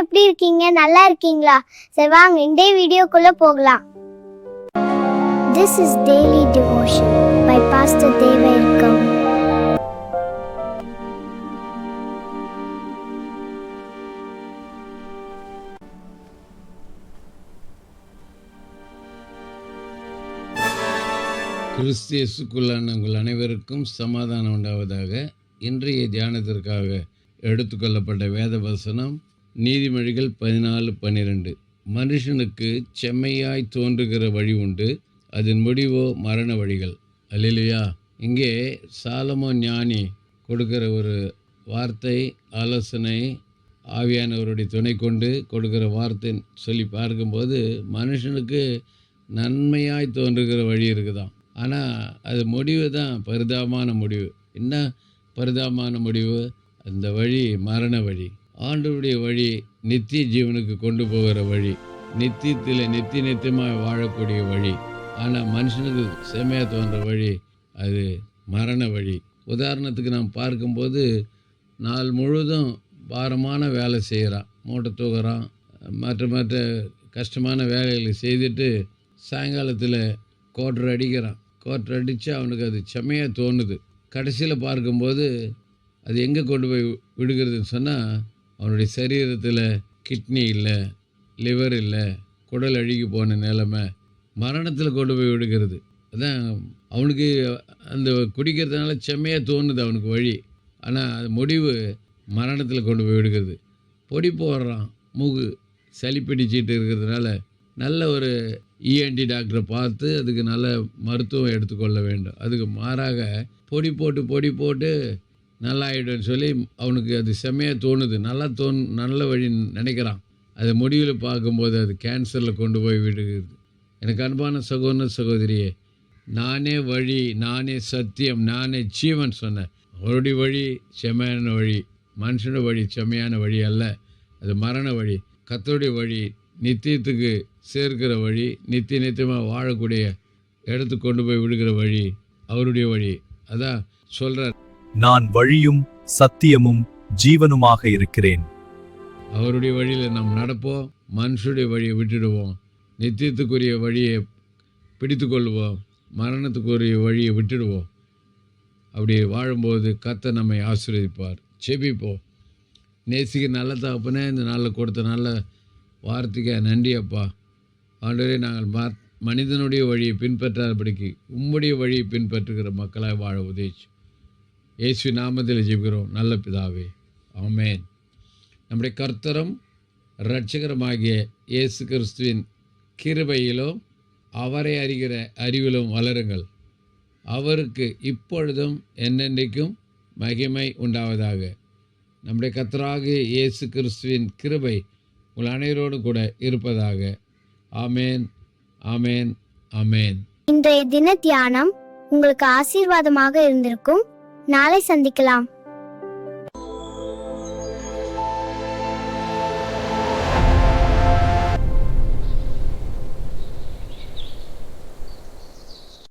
எப்படி இருக்கீங்க? நல்லா இருக்கீங்களா? சரி வாங்க இந்த வீடியோக்குள்ள போகலாம். This is daily devotion by pastor Deva இருக்கும் கிறிஸ்து இயேசுக்குள்ளான உங்கள் அனைவருக்கும் சமாதானம் உண்டாவதாக இன்றைய தியானத்திற்காக எடுத்துக்கொள்ளப்பட்ட வேத வசனம் நீதிமொழிகள் பதினாலு பன்னிரெண்டு. மனுஷனுக்கு செம்மையாய் தோன்றுகிற வழி உண்டு. அதன் முடிவோ மரண வழிகள். அல்லையா இங்கே சாலமோ ஞானி கொடுக்கிற ஒரு வார்த்தை ஆலோசனை ஆவியானவருடைய துணை கொண்டு கொடுக்கிற வார்த்தை சொல்லி பார்க்கும்போது மனுஷனுக்கு நன்மையாய் தோன்றுகிற வழி இருக்குதான். ஆனால் அது முடிவு தான் பரிதாபமான முடிவு. என்ன பரிதாபமான முடிவு? அந்த வழி மரண வழி. ஆண்டவருடைய வழி நித்திய ஜீவனுக்கு கொண்டு போகிற வழி நித்தியத்தில் நித்திய நித்தியமாக வாழக்கூடிய வழி ஆனால் மனுஷனுக்கு செம்மையாக தோன்ற வழி அது மரண வழி. உதாரணத்துக்கு நாம் பார்க்கும்போது நாள் முழுதும் பாரமான வேலை செய்கிறான் மூட்டை தூக்குறான். மற்ற மற்ற கஷ்டமான வேலைகளை செய்துட்டு சாயங்காலத்தில் கோட்டர் அடிக்கிறான். கோட்டர் அடித்து அவனுக்கு அது செம்மையாக தோணுது. கடைசியில் பார்க்கும்போது அது எங்கே கொண்டு போய் விடுகிறதுன்னு சொன்னால் அவனுடைய சரீரத்தில் கிட்னி இல்லை லிவர் இல்லை குடல் அழுகி போன நிலைமை மரணத்தில் கொண்டு போய் விடுகிறது. அதான் அவனுக்கு அந்த குடிக்கிறதுனால செம்மையாக தோணுது அவனுக்கு வழி. ஆனால் அது முடிவு மரணத்தில் கொண்டு போய் விடுகிறது. பொடி போடுறான் மூகு சளி பிடிச்சிட்டு இருக்கிறதுனால நல்ல ஒரு இஎன்டி டாக்டரை பார்த்து அதுக்கு நல்ல மருத்துவம் எடுத்துக்கொள்ள வேண்டும். அதுக்கு மாறாக பொடி போட்டு பொடி போட்டு நல்லா ஆகிடும்னு சொல்லி அவனுக்கு அது செம்மையாக தோணுது. நல்லா தோணு நல்ல வழி நினைக்கிறான். அது முடிவில் பார்க்கும்போது அது கேன்சரில் கொண்டு போய் விடுகிறது. எனக்கு அன்பான சகோதர சகோதரியே நானே வழி நானே சத்தியம் நானே ஜீவன் சொன்னேன். அவருடைய வழி செம்மையான வழி மனுஷனோட வழி செம்மையான வழி அல்ல. அது மரண வழி கத்தருடைய வழி நித்தியத்துக்கு சேர்க்கிற வழி நித்திய நித்தியமாக வாழக்கூடிய இடத்துக்கு கொண்டு போய் விடுகிற வழி அவருடைய வழி. அதான் சொல்கிறார் நான் வழியும் சத்தியமும் ஜீவனுமாக இருக்கிறேன். அவருடைய வழியில் நாம் நடப்போம் மனுஷருடைய வழியை விட்டுடுவோம் நித்தியத்துக்குரிய வழியை பிடித்து கொள்வோம் மரணத்துக்குரிய வழியை விட்டுடுவோம். அப்படி வாழும்போது கத்த நம்மை ஆசீர்வதிப்பார். செபிப்போம் நேசிக்கு நல்ல தகப்பனே இந்த நாளில் கொடுத்த நல்ல வார்த்தைக்கு நன்றி அப்பா. ஆண்டவரே நாங்கள் மனிதனுடைய வழியை பின்பற்றாதபடிக்கு உம்முடைய வழியை பின்பற்றுகிற மக்களாக வாழ உதவிச்சு இயேசு நாமத்தில் ஜெபிக்கிறோம். நல்ல பிதாவே ஆமேன். நம்முடைய கர்த்தரும் இரட்சகரமாகிய இயேசு கிறிஸ்துவின் கிருபையிலும் அவரை அறிகிற அறிவிலும் வளருங்கள். அவருக்கு இப்பொழுதும் என்னென்றைக்கும் மகிமை உண்டாவதாக. நம்முடைய கர்த்தராகிய இயேசு கிறிஸ்துவின் கிருபை உங்கள் அனைவரோடு கூட இருப்பதாக. ஆமேன் ஆமேன் ஆமேன். இன்றைய தின தியானம் உங்களுக்கு ஆசீர்வாதமாக இருந்திருக்கும். நாளை சந்திக்கலாம்.